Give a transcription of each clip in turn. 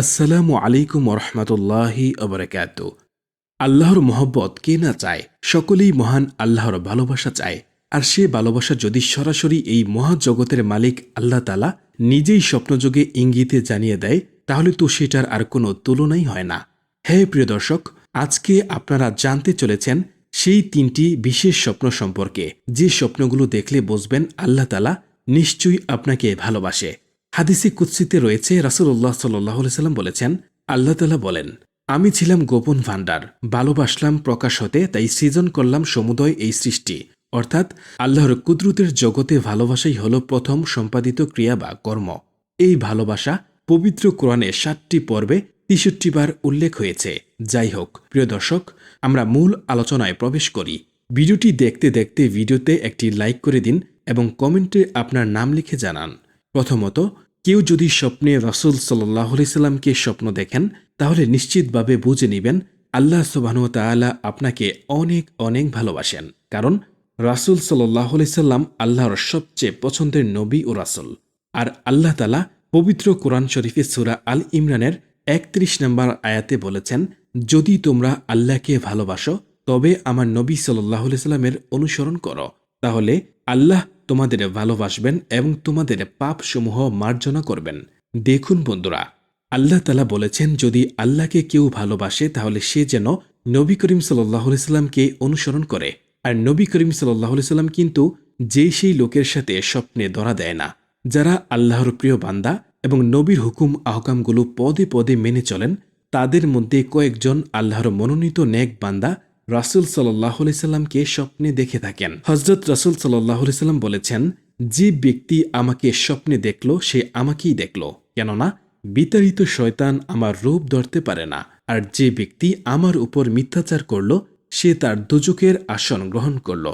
আসসালামু আলাইকুম রহমতুল্লাহি অবরাকাত আল্লাহর মোহব্বত কে না চায়, সকলেই মহান আল্লাহর ভালোবাসা চায়। আর সে ভালোবাসা যদি সরাসরি এই মহাজগতের মালিক আল্লাহ তালা নিজেই স্বপ্নযোগে ইঙ্গিতে জানিয়ে দেয়, তাহলে তো সেটার আর কোনো তুলনাই হয় না। হ্যাঁ প্রিয় দর্শক, আজকে আপনারা জানতে চলেছেন সেই তিনটি বিশেষ স্বপ্ন সম্পর্কে। যে স্বপ্নগুলো দেখলে বুঝবেন আল্লাহ তালা নিশ্চয়ই আপনাকে ভালোবাসে। হাদিসে কুৎসিতে রয়েছে রাসুল্লাহ সাল্লাহ সাল্লাম বলেছেন, আল্লাহ তালা বলেন, আমি ছিলাম গোপন ভাণ্ডার ভালোবাসলাম প্রকাশ হতে, তাই সৃজন করলাম সমুদয় এই সৃষ্টি। অর্থাৎ, আল্লাহর কুদরতের জগতে ভালোবাসাই হল প্রথম সম্পাদিত ক্রিয়া বা কর্ম। এই ভালোবাসা পবিত্র কোরআনে সাতটি পর্বে তেষট্টি বার উল্লেখ হয়েছে। যাই হোক, প্রিয় দর্শক, আমরা মূল আলোচনায় প্রবেশ করি। ভিডিওটি দেখতে দেখতে ভিডিওতে একটি লাইক করে দিন এবং কমেন্টে আপনার নাম লিখে জানান। প্রথমত, কেউ যদি স্বপ্নে রসুল সাল্লাহ স্বপ্ন দেখেন, তাহলে নিশ্চিতভাবে বুঝে নেবেন, আল্লাহ সুবাহন তাআলা আপনাকে অনেক অনেক ভালোবাসেন। কারণ রাসুল সাল্লাহ সাল্লাম আল্লাহর সবচেয়ে পছন্দের নবী ও রাসুল। আর আল্লাহ তালা পবিত্র কোরআন শরীফে সুরা আল ইমরানের একত্রিশ নম্বর আয়াতে বলেছেন, যদি তোমরা আল্লাহকে ভালোবাসো, তবে আমার নবী সাল্লাহ সাল্লামের অনুসরণ করো। তাহলে আল্লাহ তোমাদের ভালোবাসবেন এবং তোমাদের পাপসমূহ মার্জনা করবেন। দেখুন বন্ধুরা, আল্লাহ তালা বলেছেন, যদি আল্লাহকে কেউ ভালোবাসে, তাহলে সে যেন নবী করিম সাল্লাহ সাল্লামকে অনুসরণ করে। আর নবী করিম সাল্লাহ সাল্লাম কিন্তু যে সেই লোকের সাথে স্বপ্নে ধরা দেয় না, যারা আল্লাহর প্রিয় বান্দা এবং নবীর হুকুম আহকামগুলো পদে পদে মেনে চলেন, তাদের মধ্যে কয়েকজন আল্লাহর মনোনীত নেক বান্দা রাসুল সাল্লাহ সাল্লামকে স্বপ্নে দেখে থাকেন? হজরত রাসুল সাল্লাহ সাল্লাম বলেছেন, যে ব্যক্তি আমাকে স্বপ্নে দেখল, সে আমাকেই দেখল। কেননা, বিতাড়িত শয়তান আমার রূপ ধরতে পারে না, আর যে ব্যক্তি আমার উপর মিথ্যাচার করল, সে তার দুজকের আসন গ্রহণ করল।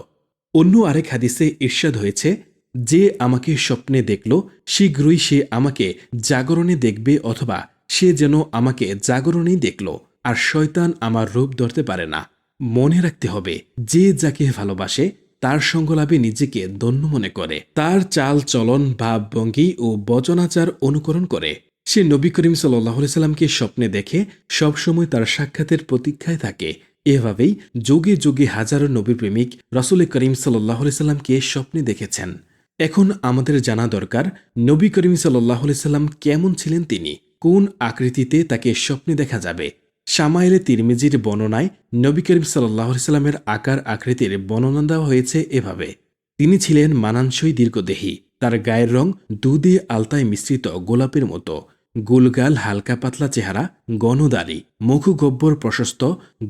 অন্য আরেক হাদিসে ঈর্ষাদ হয়েছে, যে আমাকে স্বপ্নে দেখল, শীঘ্রই সে আমাকে জাগরণে দেখবে অথবা সে যেন আমাকে জাগরণেই দেখল, আর শয়তান আমার রূপ ধরতে পারে না। মনে রাখতে হবে, যে যাকে ভালোবাসে, তার সঙ্গলাভে নিজেকে ধন্য মনে করে। তার চাল, চলন, ভাব, ভঙ্গি ও বচনাচার অনুকরণ করে। সে নবী করিম সাল্লাহ সাল্লামকে স্বপ্নে দেখে, সবসময় তার সাক্ষাতের প্রতীক্ষায় থাকে। এভাবেই যুগে যুগে হাজারো নবী প্রেমিক রসুল করিম সাল্লাহ সাল্লামকে স্বপ্নে দেখেছেন। এখন আমাদের জানা দরকার, নবী করিম সাল্লাহ সাল্লাম কেমন ছিলেন তিনি? কোন আকৃতিতে তাকে স্বপ্নে দেখা যাবে? সামাইলে তিরমিজির বর্ণনায় নবী করিম সাল্লাহ সাল্লামের আকার আকৃতির বর্ণনা দেওয়া হয়েছে এভাবে। তিনি ছিলেন মানানসই দীর্ঘদেহী, তার গায়ের রং দুধে আলতায় মিশ্রিত গোলাপের মতো। গুলগাল হালকা পাতলা চেহারা, গণদারি, মুখগব্বর প্রশস্ত,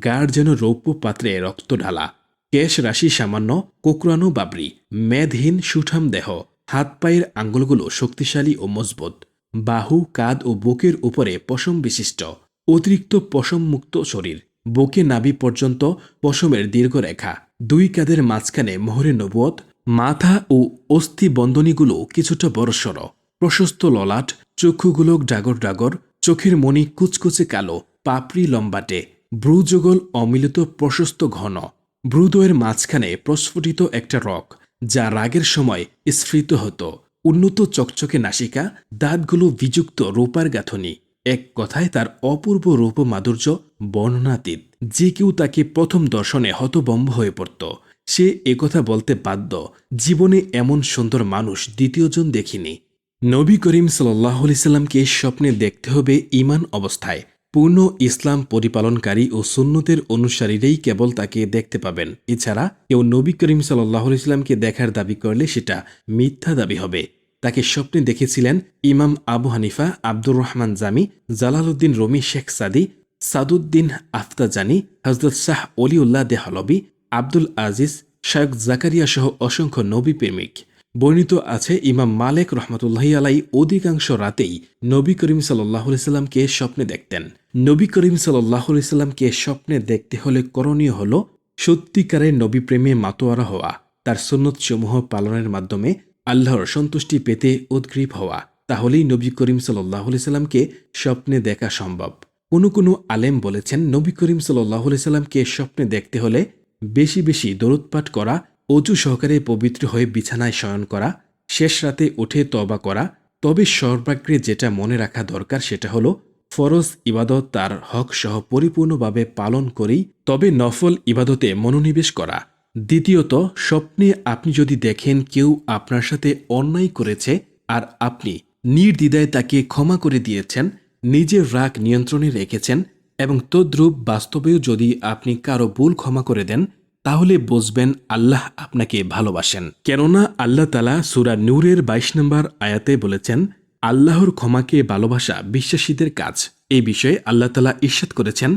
গাঢ় যেন রৌপ্য পাত্রে রক্ত ঢালা কেশ রাশি সামান্য কোকরানো বাবরি, মেদহীন সুঠাম দেহ। হাত পায়ের আঙ্গুলগুলো শক্তিশালী ও মজবুত। বাহু, কাঁধ ও বুকের উপরে পশম বিশিষ্ট। অতিরিক্ত পশমমুক্ত শরীর, বুকে নাবি পর্যন্ত পশমের দীর্ঘ রেখা দুই কাঁধের মাঝখানে মোহরে নবুয়ত, মাথা ও অস্থি বন্ধনীগুলো কিছুটা বড়সড়, প্রশস্ত ললাট চক্ষুগুলো ডাগর ডাগর, চোখের মণি কুচকুচে কালো, পাপড়ি লম্বাটে ব্রুযুগল অমিলিত প্রশস্ত ঘন ব্রুদয়ের মাঝখানে প্রস্ফুটিত একটা রক, যা রাগের সময় স্ফৃত হতো, উন্নত চকচকে নাসিকা, দাঁতগুলো বিযুক্ত রূপার গাঁথনি এক কথায় তার অপূর্ব রূপ মাধুর্য, বর্ণনাতীত। যে কেউ তাকে প্রথম দর্শনে হতবম্ব হয়ে পড়ত। সে একথা বলতে বাধ্য, জীবনে এমন সুন্দর মানুষ দ্বিতীয়জন দেখিনি। নবী করিম সাল্লাহ সাল্লামকে স্বপ্নে দেখতে হবে ইমান অবস্থায়। পূর্ণ ইসলাম পরিপালনকারী ও সুন্নতের অনুসারীরাই কেবল তাকে দেখতে পাবেন। এছাড়া কেউ নবী করিম সাল্লাহ ইসলামকে দেখার দাবি করলে সেটা মিথ্যা দাবি হবে। তাকে স্বপ্নে দেখেছিলেন Imam Abu Hanifa, Abdur Rahman Jami, Jalaluddin Rumi, Sheikh Saadi, Saaduddin Taftazani হজরত শাহ অলিউল্লাহ দেহলবি, আব্দুল আজিজ শায়ক জাকারিয়া সহ অসংখ্য নবী প্রেমিক। বর্ণিত আছে ইমাম মালেক রহমতুল্লাহ আলাই অধিকাংশ রাতেই নবী করিম সাল্লাহ সাল্লামকে স্বপ্নে দেখতেন। নবী করিম সাল্লাহ সাল্লামকে স্বপ্নে দেখতে হলে করণীয় হল সত্যিকারের নবী প্রেমে মাতোয়ারা হওয়া। তার সুন্নতসমূহ পালনের মাধ্যমে আল্লাহর সন্তুষ্টি পেতে উদ্গ্রীব হওয়া, তাহলেই নবী করিম সাল্লাহ সাল্লামকে স্বপ্নে দেখা সম্ভব। কোনো কোনো আলেম বলেছেন, নবী করিম সাল্লাহ সাল্লামকে স্বপ্নে দেখতে হলে বেশি বেশি দরুদপাঠ করা, অজু সহকারে পবিত্র হয়ে বিছানায় শয়ন করা, শেষ রাতে উঠে তবা করা, তবে সর্বাগ্রে যেটা মনে রাখা দরকার সেটা হলো ফরজ ইবাদত তার হক সহ পরিপূর্ণভাবে পালন করেই, তবে নফল ইবাদতে মনোনিবেশ করা। দ্বিতীয়ত, স্বপ্নে আপনি যদি দেখেন কেউ আপনার সাথে অন্যায় করেছে আর আপনি নির্দ্বিধায় তাকে ক্ষমা করে দিয়েছেন, নিজের রাগ নিয়ন্ত্রণে রেখেছেন এবং তদ্রূপ বাস্তবেও যদি আপনি কারও ভুল ক্ষমা করে দেন, তাহলে বুঝবেন আল্লাহ আপনাকে ভালোবাসেন। কেননা আল্লাহ তালা সুরা নূরের বাইশ নম্বর আয়াতে বলেছেন, আল্লাহর ক্ষমাকে ভালোবাসা বিশ্বাসীদের কাজ। এই বিষয়ে আল্লাহ তালা ঈর্ষাদ করেছেন,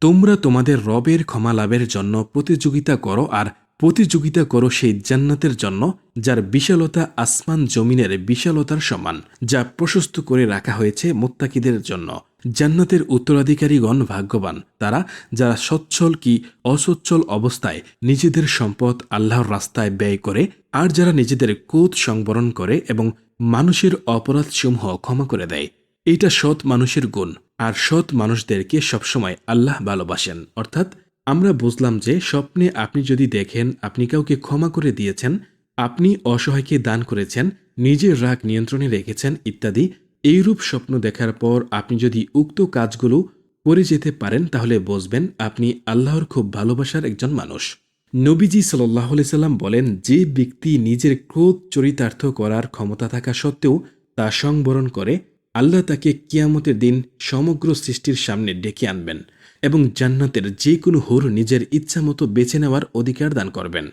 তোমরা তোমাদের রবের ক্ষমা লাভের জন্য প্রতিযোগিতা করো আর প্রতিযোগিতা করো সেই জান্নাতের জন্য, যার বিশালতা আসমান জমিনের বিশালতার সমান, যা প্রশস্ত করে রাখা হয়েছে মোত্তাকিদের জন্য। জান্নাতের উত্তরাধিকারীগণ ভাগ্যবান, তারা যারা সচ্ছল কি অসচ্ছল অবস্থায় নিজেদের সম্পদ আল্লাহর রাস্তায় ব্যয় করে, আর যারা নিজেদের কোধ সংবরণ করে এবং মানুষের অপরাধসমূহ ক্ষমা করে দেয়। এইটা সৎ মানুষের গুণ, আর সৎ মানুষদেরকে সবসময় আল্লাহ ভালোবাসেন। অর্থাৎ আমরা বুঝলাম যে স্বপ্নে আপনি যদি দেখেন আপনি কাউকে ক্ষমা করে দিয়েছেন, আপনি অসহায়কে দান করেছেন, নিজের রাগ নিয়ন্ত্রণে রেখেছেন ইত্যাদি, এইরূপ স্বপ্ন দেখার পর আপনি যদি উক্ত কাজগুলো করে যেতে পারেন তাহলে বুঝবেন আপনি আল্লাহর খুব ভালোবাসার একজন মানুষ। নবীজি সাল্লাহ সাল্লাম বলেন, যে ব্যক্তি নিজের ক্রোধ চরিতার্থ করার ক্ষমতা থাকা সত্ত্বেও তা সংবরণ করে, আল্লাহ তাকে কিয়ামতের দিন সমগ্র সৃষ্টির সামনে ডেকে আনবেন। এবং জান্নাতের যে কোনো হুর নিজের ইচ্ছামতো বেছে নেওয়ার অধিকার দান করবেন।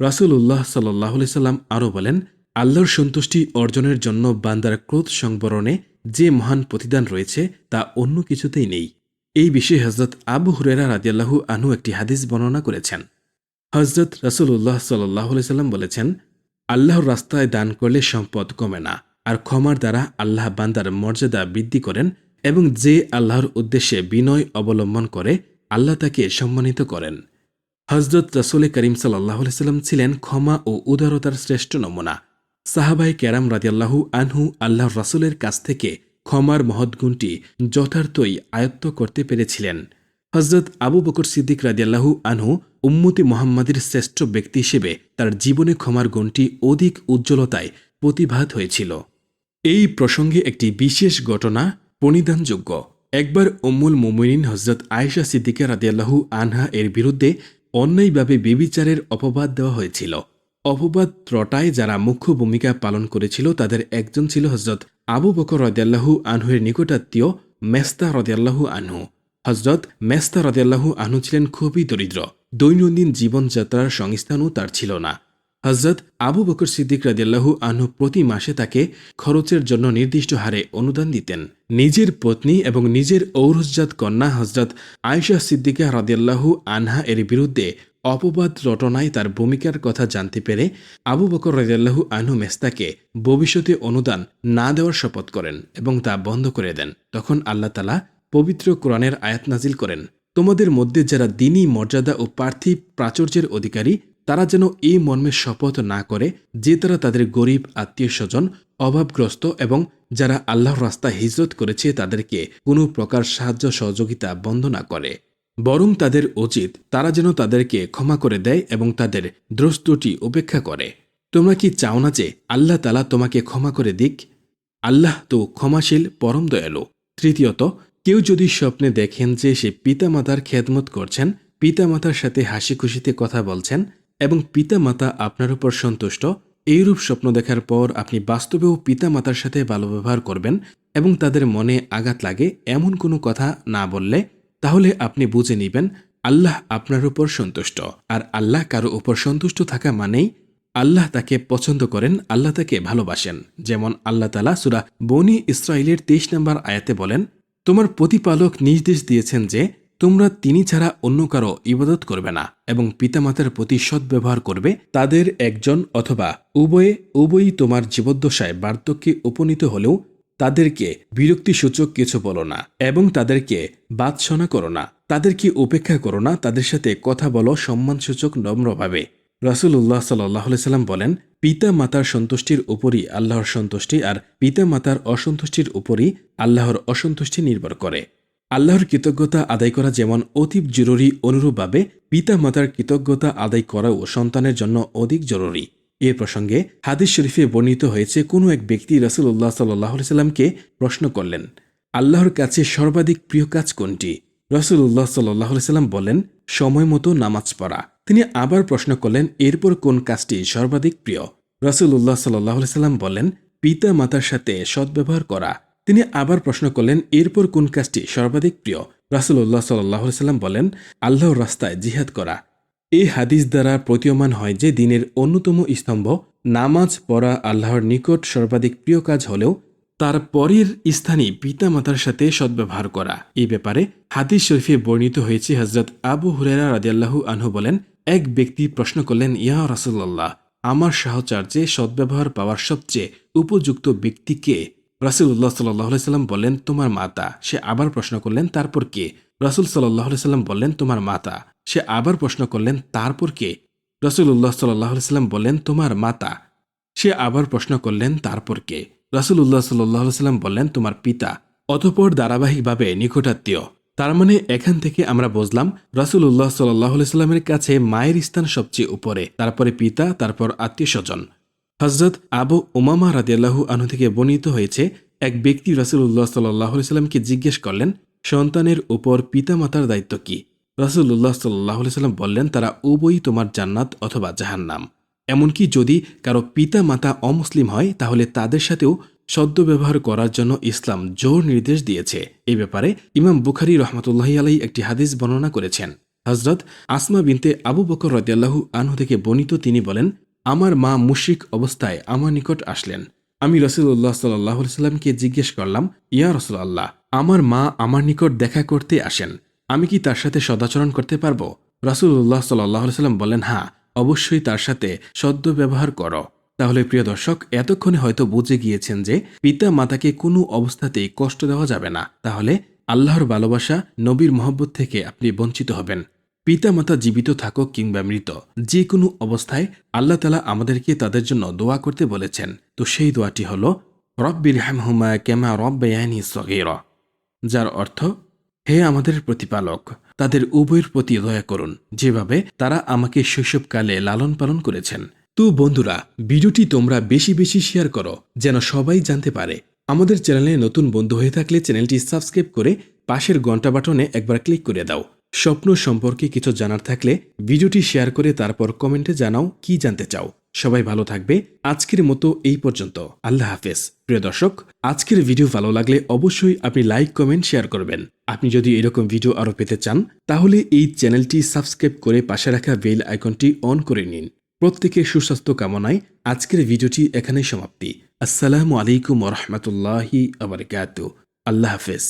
রাসুল্লাহ সাল্লাহ সাল্লাম আরও বলেন, আল্লাহর সন্তুষ্টি অর্জনের জন্য বান্দার ক্রোধ সংবরণে যে মহান প্রতিদান রয়েছে তা অন্য কিছুতেই নেই। এই বিষয়ে হজরত আবু হুরেরা রাজিয়াল্লাহু আনু একটি হাদিস বর্ণনা করেছেন। হজরত রাসুল্লাহ সাল্লাহ সাল্লাম বলেছেন, আল্লাহর রাস্তায় দান করলে সম্পদ কমে না, আর ক্ষমার দ্বারা আল্লাহ বান্দার মর্যাদা বৃদ্ধি করেন এবং যে আল্লাহর উদ্দেশ্যে বিনয় অবলম্বন করে, আল্লাহ তাকে সম্মানিত করেন। হজরত রসুল করিম সাল্লাহ সাল্লাম ছিলেন ক্ষমা ও উদারতার শ্রেষ্ঠ নমুনা। সাহাবাই ক্যারাম রাজিয়াল্লাহু আনহু আল্লাহর রাসুলের কাছ থেকে ক্ষমার মহৎগুণটি যথার্থই আয়ত্ত করতে পেরেছিলেন। হজরত আবু বকর সিদ্দিক রাজিয়াল্লাহু আনহু উম্মতি মোহাম্মদের শ্রেষ্ঠ ব্যক্তি হিসেবে তার জীবনে ক্ষমার গুণটি অধিক উজ্জ্বলতায় প্রতিভাত হয়েছিল। এই প্রসঙ্গে একটি বিশেষ ঘটনা প্রণিধানযোগ্য একবার উম্মুল মোমিনিন হজরত আয়েশা সিদ্দিকা রাদিয়াল্লাহু আনহা এর বিরুদ্ধে অন্যায়ভাবে বেবিচারের অপবাদ দেওয়া হয়েছিল। অপবাদ ত্রটায় যারা মুখ্য ভূমিকা পালন করেছিল তাদের একজন ছিল হজরত আবু বকর রদিয়াল্লাহু আনহুয়ের নিকটাত্মীয় মেস্তা রদিয়াল্লাহু আনহু। হজরত মেস্তা রদিয়াল্লাহু আনহু ছিলেন খুবই দরিদ্র। দৈনন্দিন জীবনযাত্রার সংস্থানও তার ছিল না। হজরত আবু বকর সিদ্দিক রাদিয়াল্লাহু আনহু প্রতি মাসে তাকে খরচের জন্য নির্দিষ্ট হারে অনুদান দিতেন। নিজের পত্নী এবং নিজের ঔরসজাত কন্যা হজরত আয়েশা সিদ্দিকা রাদিয়াল্লাহু আনহা এর বিরুদ্ধে অপবাদ রটনায় তার ভূমিকার কথা জানতে পেরে আবু বকর রাজিয়াল্লাহু আনহু মেস্তাকে ভবিষ্যতে অনুদান না দেওয়ার শপথ করেন এবং তা বন্ধ করে দেন। তখন আল্লাহ তালা পবিত্র কোরআনের আয়াত নাজিল করেন। তোমাদের মধ্যে যারা দিনী মর্যাদা ও পার্থিব প্রাচুর্যের অধিকারী তারা যেন এই মর্মে শপথ না করে যে তারা তাদের গরিব, আত্মীয় স্বজন, অভাবগ্রস্ত এবং যারা আল্লাহর রাস্তা হিজরত করেছে তাদেরকে কোনো প্রকার সাহায্য, সহযোগিতা বন্ধ না করে। বরং তাদের উচিত তারা যেন তাদেরকে ক্ষমা করে দেয় এবং তাদের দ্রষ্টটি উপেক্ষা করে। তোমরা কি চাও না যে আল্লাহ তালা তোমাকে ক্ষমা করে দিক? আল্লাহ তো ক্ষমাশীল, পরম দয়ালু। তৃতীয়ত, কেউ যদি স্বপ্নে দেখেন যে সে পিতামাতার খেদমত করছেন, পিতামাতার সাথে হাসি খুশিতে কথা বলছেন এবং পিতামাতা আপনার উপর সন্তুষ্ট, এইরূপ স্বপ্ন দেখার পর আপনি বাস্তবেও পিতামাতার সাথে ভালো ব্যবহার করবেন এবং তাদের মনে আঘাত লাগে এমন কোনো কথা না বললে, তাহলে আপনি বুঝে নিবেন, আল্লাহ আপনার উপর সন্তুষ্ট। আর আল্লাহ কারও উপর সন্তুষ্ট থাকা মানেই আল্লাহ তাকে পছন্দ করেন, আল্লাহ তাকে ভালোবাসেন। যেমন আল্লাহ তালা সুরা বনি ইসরায়েলের তেইশ নম্বর আয়াতে বলেন, তোমার প্রতিপালক নির্দেশ দিয়েছেন যে তোমরা তিনি ছাড়া অন্য কারও ইবাদত করবে না এবং পিতামাতার প্রতি সদ্ব্যবহার করবে তাদের একজন অথবা উভয়ে, উভয়ই তোমার জীবদ্দশায় বার্ধক্যে উপনীত হলেও তাদেরকে বিরক্তিসূচক কিছু বলো না এবং তাদেরকে বাদশনা করো না। তাদেরকে উপেক্ষা করো না? তাদের সাথে কথা বলো সম্মানসূচক নম্রভাবে। রাসুল্লাহ সাল্লাহ সাল্লাম বলেন পিতা মাতার সন্তুষ্টির উপরই আল্লাহর সন্তুষ্টি আর পিতা মাতার অসন্তুষ্টির উপরই আল্লাহর অসন্তুষ্টি নির্ভর করে। আল্লাহর কৃতজ্ঞতা আদায় করা যেমন অতীব জরুরি, অনুরূপভাবে পিতা মাতার কৃতজ্ঞতা আদায় করাও সন্তানের জন্য অধিক জরুরি। এ প্রসঙ্গে হাদিস শরীফে বর্ণিত হয়েছে, কোনো এক ব্যক্তি রাসুল্লাহ সাল্লাহ সাল্লামকে প্রশ্ন করলেন, আল্লাহর কাছে সর্বাধিক প্রিয় কাজ কোনটি? রসুল্লাহ সাল্লাহ সাল্লাম বলেন সময় মতো নামাজ পড়া। তিনি আবার প্রশ্ন করলেন, এরপর কোন কাজটি সর্বাধিক প্রিয়? রসুল্লাহ সাল্লাহ সাল্লাম বলেন পিতা মাতার সাথে সদ্ব্যবহার করা। তিনি আবার প্রশ্ন করলেন, এরপর কোন কাজটি সর্বাধিক প্রিয়? রাসুল্লাহ সাল্লাহ সাল্লাম বলেন, আল্লাহর রাস্তায় জিহাদ করা। এই হাদিস দ্বারা প্রতীয়মান হয় যে দিনের অন্যতম স্তম্ভ, নামাজ পড়া আল্লাহর নিকট সর্বাধিক প্রিয় কাজ হলেও তার পরের স্থানে পিতামাতার সাথে সদ্ব্যবহার করা। এই ব্যাপারে হাদিস শরীফে বর্ণিত হয়েছে হজরত আবু হুরেরা রাদিয়াল্লাহু আনহু বলেন, এক ব্যক্তি প্রশ্ন করলেন, ইয়া রাসুল্লাহ আমার সাহচর্যে সদ্ব্যবহার পাওয়ার সবচেয়ে উপযুক্ত ব্যক্তি কে? রাসুল্লাহ সাল্লাহ সাল্লাম বললেন, তোমার মাতা। সে আবার প্রশ্ন করলেন, তারপর কে? রাসুল সাল্লাহ সাল্লাম বললেন, তোমার মাতা। সে আবার প্রশ্ন করলেন, তারপর কে? রসুল্লাহ সাল্লাহ সাল্লাম বললেন, তোমার মাতা। সে আবার প্রশ্ন করলেন, তারপর কে? রাসুল্লাহ সাল্লাহ সাল্লাম বললেন, তোমার পিতা। অতপর ধারাবাহিকভাবে নিকটাত্মীয়। তার মানে এখান থেকে আমরা বুঝলাম রাসুল্লাহ সাল্লাহ সাল্লামের কাছে মায়ের স্থান সবচেয়ে উপরে, তারপরে পিতা, তারপর আত্মীয় স্বজন হজরত আবু উমামা রাদিয়াল্লাহু আনহু থেকে বর্ণিত হয়েছে, এক ব্যক্তি রাসুল্লাহ সাল্লাহ সাল্লামকে জিজ্ঞেস করলেন, সন্তানের উপর পিতামাতার দায়িত্ব কি? রাসুল্লাহ সাল্লাহ সাল্লাম বললেন, তারা উভয়ই তোমার জান্নাত অথবা জাহান্নাম। এমনকি যদি কারও পিতা মাতা অমুসলিম হয়, তাহলে তাদের সাথেও সদ্য ব্যবহার করার জন্য ইসলাম জোর নির্দেশ দিয়েছে। এই ব্যাপারে ইমাম বুখারি রহমতুল্লাহ আলাই একটি হাদিস বর্ণনা করেছেন। হজরত আসমা বিনতে আবু বকর রদিয়াল্লাহু আনহু থেকে বর্ণিত তিনি বলেন আমার মা মুশিক অবস্থায় আমার নিকট আসলেন। আমি রসুল্লাহ সাল্লাহ সাল্লামকে জিজ্ঞেস করলাম, ইয়া রসুল্লাহ আমার মা আমার নিকট দেখা করতে আসেন, আমি কি তার সাথে সদাচরণ করতে পারব? রাসুল্লাহ সাল্লাহ সাল্লাম বলেন হ্যাঁ অবশ্যই তার সাথে সদ্য ব্যবহার করো। তাহলে প্রিয় দর্শক, এতক্ষণে হয়তো বুঝে গিয়েছেন যে পিতা মাতাকে কোনো অবস্থাতেই কষ্ট দেওয়া যাবে না। তাহলে আল্লাহর ভালোবাসা, নবীর মহব্বত থেকে আপনি বঞ্চিত হবেন। পিতা মাতা জীবিত থাকুক কিংবা মৃত যে কোনো অবস্থায় আল্লাহ তালা আমাদেরকে তাদের জন্য দোয়া করতে বলেছেন। তো সেই দোয়াটি হল রব্বির হ্যামহুমা কেমা রব্বায়ানি সগের যার অর্থ, হে আমাদের প্রতিপালক, তাদের উভয়ের প্রতি দয়া করুন, যেভাবে তারা আমাকে শৈশবকালে লালন পালন করেছেন। তো বন্ধুরা, ভিডিওটি তোমরা বেশি বেশি শেয়ার করো, যেন সবাই জানতে পারে। আমাদের চ্যানেলে নতুন বন্ধু হয়ে থাকলে চ্যানেলটি সাবস্ক্রাইব করে পাশের ঘণ্টা বাটনে একবার ক্লিক করে দাও। স্বপ্ন সম্পর্কে কিছু জানার থাকলে ভিডিওটি শেয়ার করে তারপর কমেন্টে জানাও কি জানতে চাও। সবাই ভালো থাকবে। আজকের মতো এই পর্যন্ত। আল্লাহ হাফেজ। প্রিয় দর্শক, আজকের ভিডিও ভালো লাগলে অবশ্যই আপনি লাইক, কমেন্ট, শেয়ার করবেন। আপনি যদি এরকম ভিডিও আরও পেতে চান, তাহলে এই চ্যানেলটি সাবস্ক্রাইব করে পাশে রাখা বেল আইকনটি অন করে নিন। প্রত্যেকের সুস্বাস্থ্য কামনায় আজকের ভিডিওটি এখানেই সমাপ্তি। আসসালামু আলাইকুম রহমতুল্লাহি আবরকাত আল্লাহ হাফেজ।